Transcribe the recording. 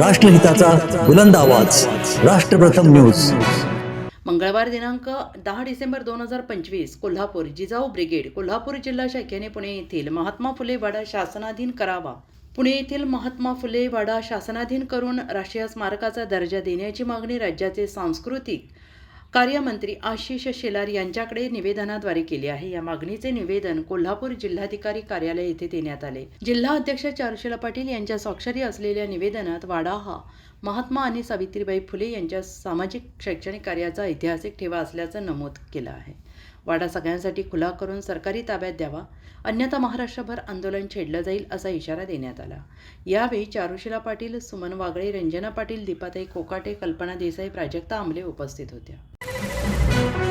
राष्ट्रहिताचा बुलंद आवाज. राष्ट्रप्रथम न्यूज. मंगळवार दिनांक दहा डिसेंबर दोन हजार पंचवीस कोल्हापूर जिजाऊ ब्रिगेड कोल्हापूर जिल्हा शाखेने पुणे येथील महात्मा फुले वाडा शासनाधीन करावा. पुणे येथील महात्मा फुले वाडा शासनाधीन करून राष्ट्रीय स्मारकाचा दर्जा देण्याची मागणी राज्याचे सांस्कृतिक कार्यमंत्री आशिष शेलार यांच्याकडे निवेदनाद्वारे केले आहे. या मागणीचे निवेदन कोल्हापूर जिल्हाधिकारी कार्यालय येथे देण्यात आले. जिल्हा अध्यक्ष चारुशिला पाटील यांच्या स्वाक्षरी असलेल्या निवेदनात वाडा हा महात्मा आणि सावित्रीबाई फुले यांच्या सामाजिक शैक्षणिक कार्याचा ऐतिहासिक ठेवा असल्याचं नमूद केलं आहे. वाडा सगळ्यांसाठी खुला करून सरकारी ताब्यात द्यावा. अन्यथा महाराष्ट्रभर आंदोलन छेडलं जाईल असा इशारा देण्यात आला. यावेळी चारुशिला पाटील सुमन वागळे रंजना पाटील दीपाताई कोकाटे कल्पना देसाई प्राजक्ता आमले उपस्थित होत्या. Thank you.